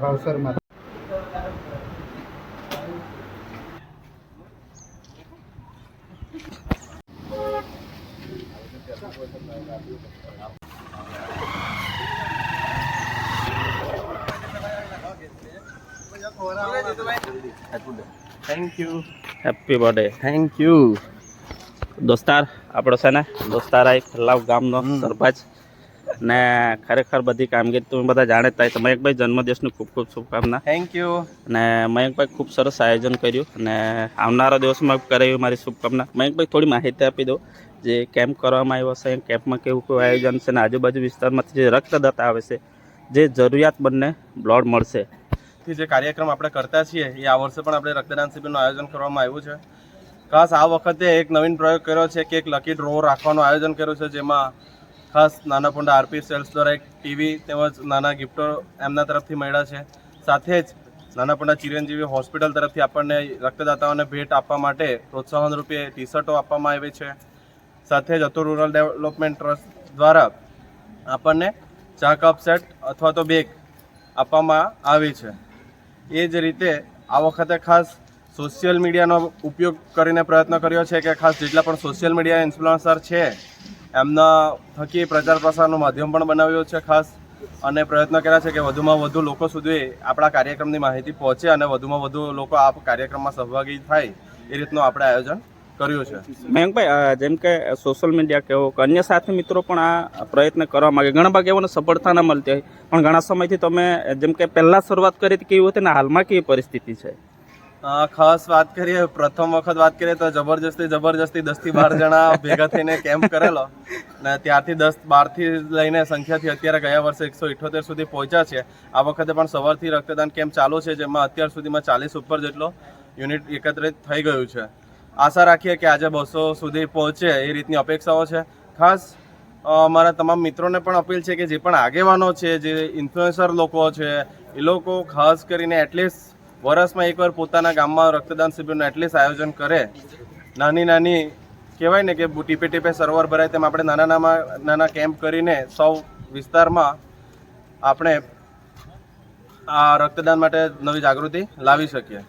ભાવસરમાં thank you happy birthday thank you દોસ્તાર આપણો છે ને દોસ્તાર આ ખલ્લાવ ગામનો સરપંચ. ને ખરેખર બધી કામગીરી તમે બધા જાણે થાય તો મયંકભાઈ જન્મદિવસની ખૂબ ખૂબ શુભકામના. થેન્ક યુ અને મયંકભાઈ ખૂબ સરસ આયોજન કર્યું અને આવનારા દિવસમાં કરે મારી શુભકામના. મયંકભાઈ થોડી માહિતી આપી દો જે કેમ્પ કરવામાં આવ્યો છે કેમ્પમાં કેવું કેવું આયોજન છે અને આજુબાજુ વિસ્તારમાંથી જે રક્તદાતા આવે છે જે જરૂરિયાતમંદને બ્લડ મળશે. જે કાર્યક્રમ આપણે કરતા છીએ એ આ વર્ષે પણ આપણે રક્તદાન શિબિરનું આયોજન કરવામાં આવ્યું છે. ખાસ આ વખતે એક નવીન પ્રયોગ કર્યો છે કે એક લકી ડ્રો રાખવાનું આયોજન કર્યું છે, જેમાં ખાસ નાના પોંડા આરપી સેલ્સ દ્વારા એક ટીવી તેમજ નાના ગિફ્ટો એમના તરફથી મળ્યા છે. સાથે જ નાના પોંડા ચિરંજીવી હોસ્પિટલ તરફથી આપણને રક્તદાતાઓને ભેટ આપવા માટે પ્રોત્સાહન રૂપે ટી શર્ટો આપવામાં આવી છે. સાથે જ અતુલ રૂરલ ડેવલપમેન્ટ ટ્રસ્ટ દ્વારા આપણને ચા કપ સેટ અથવા તો બેગ આપવામાં આવી છે. એ જ રીતે આ વખતે ખાસ સોશિયલ મીડિયાનો ઉપયોગ કરીને પ્રયત્ન કર્યો છે કે ખાસ જેટલા પણ સોશિયલ મીડિયા ઇન્ફ્લુઅન્સર છે, એમના થકી પ્રચાર પ્રસારનું માધ્યમ પણ બનાવ્યું છે ખાસ. અને પ્રયત્ન કર્યા છે કે વધુમાં વધુ લોકો સુધી આપણા કાર્યક્રમની માહિતી પહોંચે અને વધુમાં વધુ લોકો આ કાર્યક્રમમાં સહભાગી થાય એ રીતનું આપણે આયોજન કર્યું છે. મયંકભાઈ જેમ કે સોશિયલ મીડિયા કેવો કે અન્ય સાથી મિત્રો પણ આ પ્રયત્ન કરવા માગે. ઘણા ભાગે એવોને સફળતા ના મળતી હોય. પણ ઘણા સમયથી તમે, જેમ કે પહેલાં શરૂઆત કરી હતી કેવી હતી ને હાલમાં કેવી પરિસ્થિતિ છે? ખાસ વાત કરીએ, પ્રથમ વખત વાત કરીએ તો જબરજસ્તી જબરજસ્તી દસથી બાર જણા ભેગા થઈને કેમ્પ કરેલો. ને ત્યારથી દસ, બારથી લઈને સંખ્યાથી અત્યારે ગયા વર્ષે એકસો ઇઠોતેર સુધી પહોંચ્યા છે. આ વખતે પણ સવારથી રક્તદાન કેમ્પ ચાલુ છે, જેમાં અત્યાર સુધીમાં ચાલીસ ઉપર જેટલો યુનિટ એકત્રિત થઈ ગયું છે. આશા રાખીએ કે આજે બસો સુધી પહોંચે એ રીતની અપેક્ષાઓ છે. ખાસ મારા તમામ મિત્રોને પણ અપીલ છે કે જે પણ આગેવાનો છે, જે ઇન્ફ્લુએન્સર લોકો છે, એ લોકો ખાસ કરીને એટલીસ્ટ વર્ષમાં એકવાર પોતાના ગામમાં રક્તદાન શિબિરનું એટલીસ્ટ આયોજન કરે. નાની નાની કહેવાય ને કે ટીપે ટીપે સરોવર ભરાય તેમ આપણે નાના નાના નાના કેમ્પ કરીને સૌ વિસ્તારમાં આપણે આ રક્તદાન માટે નવી જાગૃતિ લાવી શકીએ.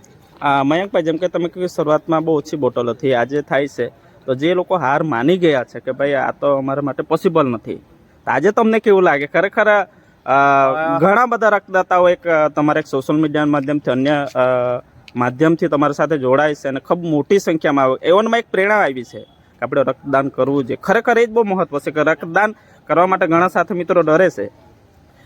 મયંકભાઈ, જેમ કે તમે કહ્યું શરૂઆતમાં બહુ ઓછી બોટલો હતી, આજે થાય છે. તો જે લોકો હાર માની ગયા છે કે ભાઈ આ તો અમારા માટે પોસિબલ નથી. આજે તમને કેવું લાગે? ખરેખર ઘણા બધા રક્તદાતાઓ એક તમારે એક સોશિયલ મીડિયા માધ્યમથી અન્ય માધ્યમથી તમારી સાથે જોડાય છે અને ખૂબ મોટી સંખ્યામાં આવે. એવનમાં એક પ્રેરણા આવી છે કે આપણે રક્તદાન કરવું જોઈએ. ખરેખર એ જ બહુ મહત્વ છે કે રક્તદાન કરવા માટે ઘણા સાથે મિત્રો ડરે છે.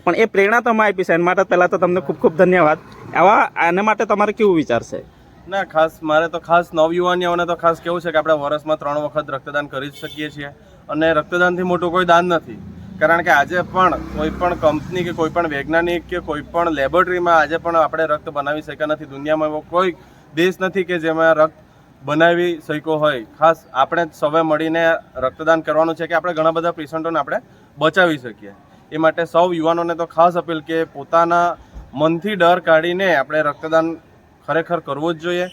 પણ એ પ્રેરણા તમે આપી છે. એના માટે પહેલાં તો તમને ખૂબ ખૂબ ધન્યવાદ. આવા આના માટે તમારે કેવું વિચાર છે? ના ખાસ મારે તો ખાસ નવયુવાનીઓને તો ખાસ કેવું છે કે આપણે વર્ષમાં ત્રણ વખત રક્તદાન કરી જ શકીએ છીએ. અને રક્તદાનથી મોટું કોઈ દાન નથી. કારણ કે આજે પણ કોઈ પણ કંપની કે કોઈ પણ વૈજ્ઞાનિક કે કોઈ પણ લેબોરેટરીમાં આજે પણ આપણે રક્ત બનાવી શક્યા નથી. દુનિયામાં એવો કોઈ દેશ નથી કે જેમાં રક્ત બનાવી શક્યો હોય. ખાસ આપણે સૌએ મળીને રક્તદાન કરવાનું છે કે આપણે ઘણા બધા પેશન્ટોને આપણે બચાવી શકીએ. એ માટે સૌ યુવાનોને તો ખાસ અપીલ કે પોતાના મનથી ડર કાઢીને આપણે રક્તદાન ખરેખર કરવું જ જોઈએ.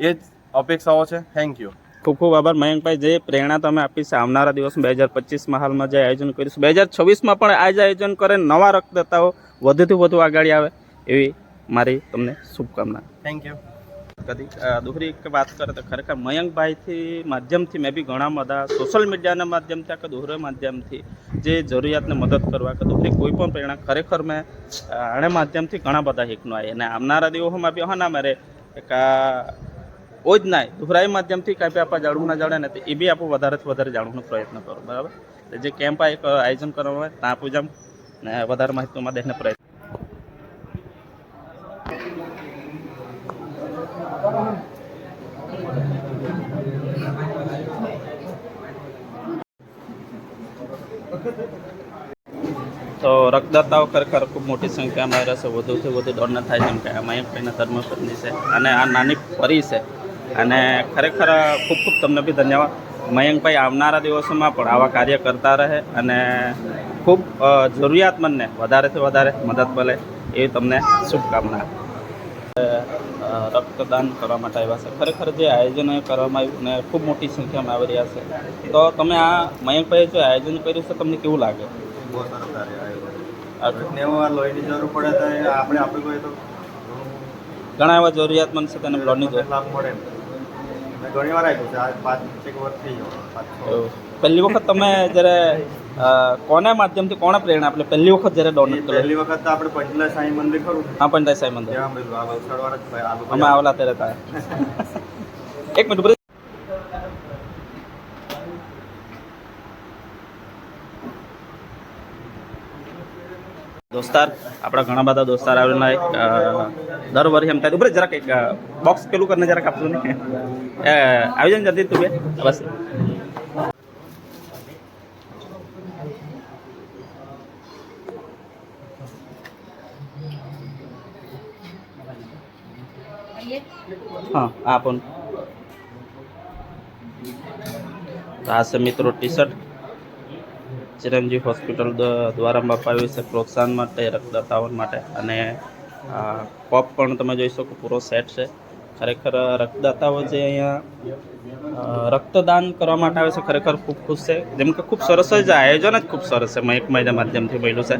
એ જ અપેક્ષાઓ છે. થેન્ક યુ ખૂબ ખૂબ આભાર મયંકભાઈ જે પ્રેરણા તમે આપી છે. આવનારા દિવસ બે હજાર પચીસમાં હાલમાં જે આયોજન કરીશું બે હજાર છવ્વીસમાં પણ આ જ આયોજન કરે નવા રક્તદાતાઓ વધુથી વધુ આગળ આવે એવી મારી તમને શુભકામના. થેન્ક યુ કદી દુહરી વાત કરે તો ખરેખર મયંકભાઈથી માધ્યમથી મેં બી ઘણા બધા સોશિયલ મીડિયાના માધ્યમથી કે દોહરા માધ્યમથી જે જરૂરિયાતને મદદ કરવા કે દોહરી કોઈ પણ પ્રેરણા ખરેખર મેં આણે માધ્યમથી ઘણા બધા હિકનો આવી અને આવનારા દિવસોમાં બી હા ના મારે એક ઓજ નાય. દુહરાઈ માધ્યમથી કાંઈ આપણે જાણવું ના જાણે ને તો એ બી આપણે વધારેથી વધારે જાણવાનો પ્રયત્ન કરો. બરાબર? જે કેમ્પ એક આયોજન કરવામાં આવે, ત્યાં પૂજા ને વધારે માહિતીમાં દેખને પ્રયત્ન. તો રક્તદાતાઓ ખરેખર ખૂબ મોટી સંખ્યામાં રહેશે વધુથી વધુ દોડના થાય જેમ કે આ મયંકભાઈના ધર્મપત્ની છે. અને આ નાની પરી છે. અને ખરેખર ખૂબ ખૂબ તમને બી ધન્યવાદ. મયંકભાઈ આવનારા દિવસોમાં પણ આવા કાર્ય કરતા રહે અને ખૂબ જરૂરિયાતમંદને વધારેથી વધારે મદદ મળે એવી તમને શુભકામના. રક્તદાન કરવા માટે આવ્યા છે. ખરેખર જે આયોજન કરવામાં આવ્યું ને ખૂબ મોટી સંખ્યામાં આવી રહ્યા છે. તો તમે આ મયંકભાઈએ જે આયોજન કર્યું છે તમને કેવું લાગે? બહુ સરસ કાર્ય આ લોહીની જરૂર પડે તો આપણે કોઈ તો ઘણા એવા જરૂરિયાતમંદ છે તેને બ્લડની જરૂર. લાભ મળે મેં ઘણી વાર આવ્યું છે. આ પાંચ એક વર્ષ થઈ ગયો. પહેલી વખત તમે જ્યારે કોના માધ્યમથી કોણે પ્રેરણા આપણે પહેલી વખત જ્યારે ડોનેટ કર્યું? પહેલી વખત તો આપણે પંચલા સાંઈ મંદિર ખરું હા પંચલા સાહેબ મંદિર. અમે આવેલા ત્યારે હતા એક મિનિટ દોસ્તાર, આપણા ઘણા બધા દોસ્તાર આવેલા દર વર્ષે એમ થાય. ઉભરે જરાક એક બોક્સ પેલું કરીને જરાક આપજો ને. આવી જાય જલ્દી તું બે. બસ. હા, આ આપો ને. તો આ છે મિત્રો ટી શર્ટ ચિરંજીવ હોસ્પિટલ દ્વારા અપાવ્યું છે પ્રોત્સાહન માટે રક્તદાતાઓ માટે. અને કોપ કપ પણ તમે જોઈ શકો પૂરો સેટ છે. ખરેખર રક્તદાતાઓ જે અહીંયા રક્તદાન કરવા માટે આવે છે ખરેખર ખૂબ ખુશ છે. જેમ કે ખૂબ સરસ જ આયોજન જ ખૂબ સરસ છે એક મહિના માધ્યમથી મળ્યું છે.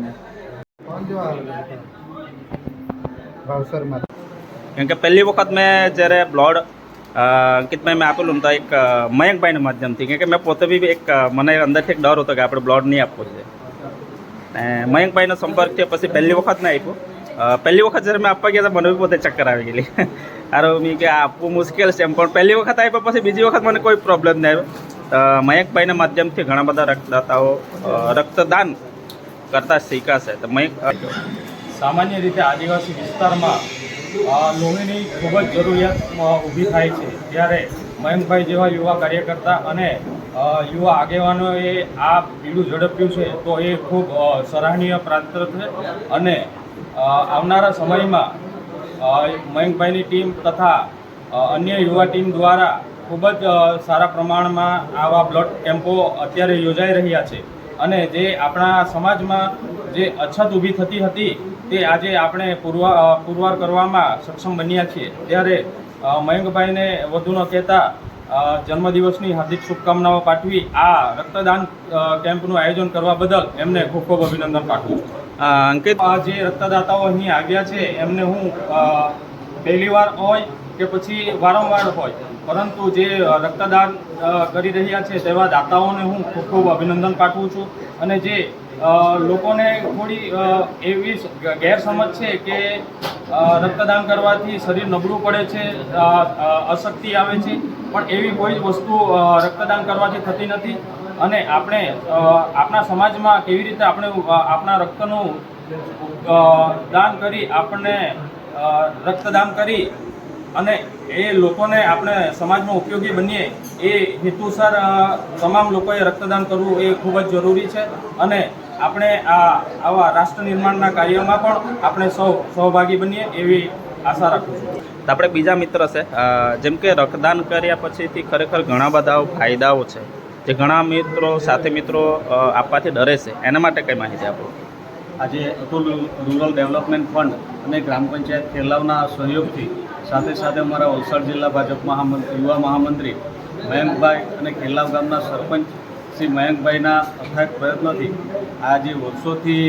કેમ કે પહેલી વખત મેં જ્યારે બ્લડ અંકિતભાઈ, મેં આપેલું ને તો એક મયંકભાઈના માધ્યમથી કેમ કે મેં પોતે બી એક મને અંદરથી એક ડર હતો કે આપણે બ્લડ નહીં આપવો છે ને મયંકભાઈનો સંપર્ક થયો, પછી પહેલી વખત મેં આપ્યું. પહેલી વખત જ્યારે મેં આપવા ગયા તો મને બી પોતે ચક્કર આવી ગયેલી. આરો મેં કે આપવું મુશ્કેલ છે એમ. પણ પહેલી વખત આપ્યો, પછી બીજી વખત મને કોઈ પ્રોબ્લેમ નહીં આવ્યો. મયંકભાઈના માધ્યમથી ઘણા બધા રક્તદાતાઓ રક્તદાન કરતા શીખાશે તો મયંક સામાન્ય રીતે આદિવાસી વિસ્તારમાં લોહીની ખૂબ જ જરૂરિયાત ઊભી થાય છે. ત્યારે મયંકભાઈ જેવા યુવા કાર્યકર્તા અને યુવા આગેવાનોએ આ બીડું ઝડપ્યું છે, તો એ ખૂબ સરાહનીય પાત્ર છે. અને આવનારા સમયમાં મયંકભાઈની ટીમ તથા અન્ય યુવા ટીમ દ્વારા ખૂબ જ સારા પ્રમાણમાં આવા બ્લડ કેમ્પો અત્યારે યોજાઈ રહ્યા છે. અને જે આપણા સમાજમાં જે અછત ઊભી થતી હતી તે આજે આપણે પુરવા પુરવાર કરવામાં સક્ષમ બન્યા છીએ. ત્યારે મયંકભાઈને વધુ ન કહેતા જન્મદિવસની હાર્દિક શુભકામનાઓ પાઠવી આ રક્તદાન કેમ્પનું આયોજન કરવા બદલ એમને ખૂબ ખૂબ અભિનંદન પાઠવું છું. અંકિત? જે રક્તદાતાઓ અહીં આવ્યા છે એમને હું પહેલીવાર પહેલી વાર હોય કે પછી વારંવાર હોય. પરંતુ જે રક્તદાન કરી રહ્યા છે તેવા દાતાઓને હું ખૂબ ખૂબ અભિનંદન પાઠવું છું. અને જે લોકોને થોડી એવી ગેરસમજ છે કે રક્તદાન કરવાથી શરીર નબળું પડે છે અશક્તિ આવે છે, પણ એવી કોઈ જ વસ્તુ રક્તદાન કરવાથી થતી નથી. અને આપણે આપણા સમાજમાં કેવી રીતે આપણે આપણા રક્તનું દાન કરી, આપણને રક્તદાન કરી અને એ લોકોને આપણે સમાજમાં ઉપયોગી બનીએ એ હેતુસર તમામ લોકોએ રક્તદાન કરવું એ ખૂબ જ જરૂરી છે. અને આપણે આ આવા રાષ્ટ્ર નિર્માણના કાર્યમાં પણ આપણે સૌ સહભાગી બનીએ એવી આશા રાખું છું. આપણે બીજા મિત્ર છે જેમ કે રક્તદાન કર્યા પછીથી ખરેખર ઘણા બધા ફાયદાઓ છે. જે ઘણા મિત્રો, સાથે મિત્રો આપવાથી ડરે છે. એના માટે કઈ માહિતી આપો? આજે અતુલ રૂરલ ડેવલપમેન્ટ ફંડ અને ગ્રામ પંચાયત ખેરલાવના સહયોગથી સાથે સાથે અમારા વલસાડ જિલ્લા ભાજપ મહામંત્રી યુવા મહામંત્રી મયંકભાઈ અને ખેરલાવ ગામના સરપંચ શ્રી મયંકભાઈના અથાગ પ્રયત્નોથી આ જે વર્ષોથી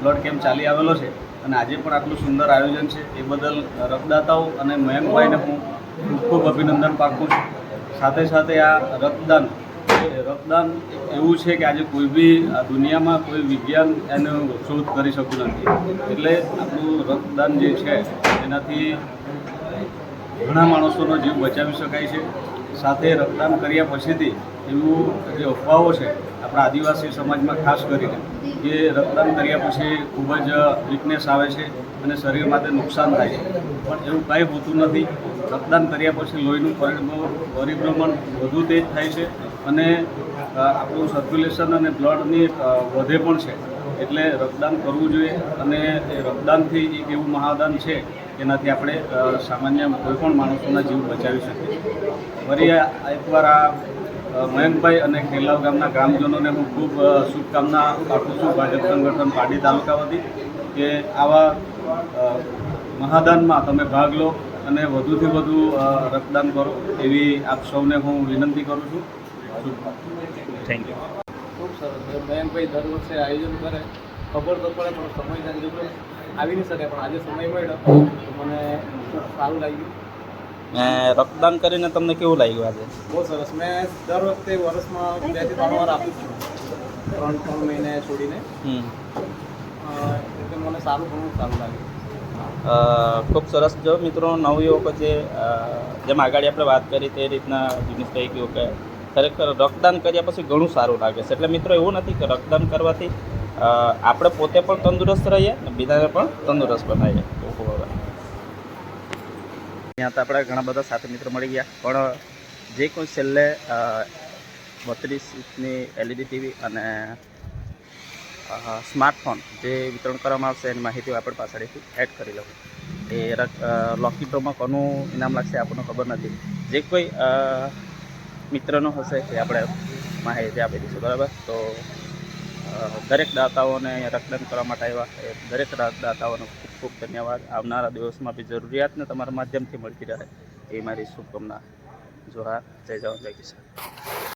બ્લડ કેમ્પ ચાલી આવેલો છે અને આજે પણ આટલું સુંદર આયોજન છે. એ બદલ રક્તદાતાઓ અને મયંકભાઈને હું ખૂબ ખૂબ અભિનંદન પાઠવું છું. સાથે સાથે આ રક્તદાન રક્તદાન એવું છે કે આજે કોઈ બી આ દુનિયામાં કોઈ વિજ્ઞાન એનો શોધ કરી શકતું નથી. એટલે આપણું રક્તદાન જે છે, એનાથી ઘણા માણસોનો જીવ બચાવી શકાય છે. સાથે રક્તદાન કર્યા પછીથી એવું જે અફવાઓ છે, આપણા આદિવાસી સમાજમાં ખાસ કરીને, કે રક્તદાન કર્યા પછી ખૂબ જ વીકનેસ આવે છે અને શરીર માટે નુકસાન થાય છે. પણ એવું કાંઈ હોતું નથી. રક્તદાન કર્યા પછી લોહીનું પરિભ્રમણ વધુ તેજ થાય છે. અને આપણું સર્ક્યુલેશન અને બ્લડની વધે પણ છે. એટલે રક્તદાન કરવું જોઈએ અને એ રક્તદાનથી એક એવું મહાદાન છે એનાથી આપણે સામાન્ય કોઈપણ માણસોના જીવ બચાવી શકીએ. છીએ ફરી એકવાર આ મયંકભાઈ અને ખેલાવ ગામના ગ્રામજનોને હું ખૂબ શુભકામના પાઠવું છું. ભાજપ સંગઠન પાડી તાલુકા વતી કે આવા મહાદાનમાં તમે ભાગ લો અને વધુથી વધુ રક્તદાન કરો એવી આપ સૌને હું વિનંતી કરું છું. થેન્ક યુ ખૂબ સરસ. મયંકભાઈ દર વર્ષે આયોજન કરે. ખબર તો પડે પણ સમય સંજોગો આવી નહીં શકે પણ આજે સમય મળ્યો. મને સારું લાગ્યું. ને રક્તદાન કરીને તમને કેવું લાગ્યું આજે? બહુ સરસ. મેં દર વખતે વર્ષમાં બેથી ત્રણ વાર આપું જ છું. ત્રણ ત્રણ મહિને છોડીને. હમ. એટલે મને સારું ઘણું સારું લાગ્યું. ખૂબ સરસ. જો મિત્રો નવયુવકો જે જેમ આગળ આપણે વાત કરી તે રીતના દિનેશભાઈ કહ્યું કે ખરેખર રક્તદાન કર્યા પછી ઘણું સારું લાગે છે. એટલે મિત્રો એવું નથી કે રક્તદાન કરવાથી આપણે પોતે પણ તંદુરસ્ત રહીએ અને બીજાને પણ તંદુરસ્ત બનાવીએ. ત્યાં તો આપણા ઘણા બધા સાથે મિત્રો મળી ગયા. પણ જે કોઈ છેલ્લે બત્રીસ ઇંચની એલઈડી ટીવી અને સ્માર્ટફોન જે વિતરણ કરવામાં આવશે એની માહિતી આપણે પાછળથી એડ કરી લઉં. એ અ, ડ્રોમાં કોનું ઇનામ લાગશે આપણને ખબર નથી. જે કોઈ મિત્રનો હશે એ આપણે માહિતી આપી દઈશું, બરાબર? તો દરેક દાતાઓને રક્તદાન કરવા માટે આવ્યા. એ દરેક દાતાઓનો ખૂબ ખૂબ ધન્યવાદ. આવનારા દિવસમાં બી જરૂરિયાતને તમારા માધ્યમથી મળતી રહે. એ મારી શુભકામના. જોહાર. જય જવાન. જય કિસાન.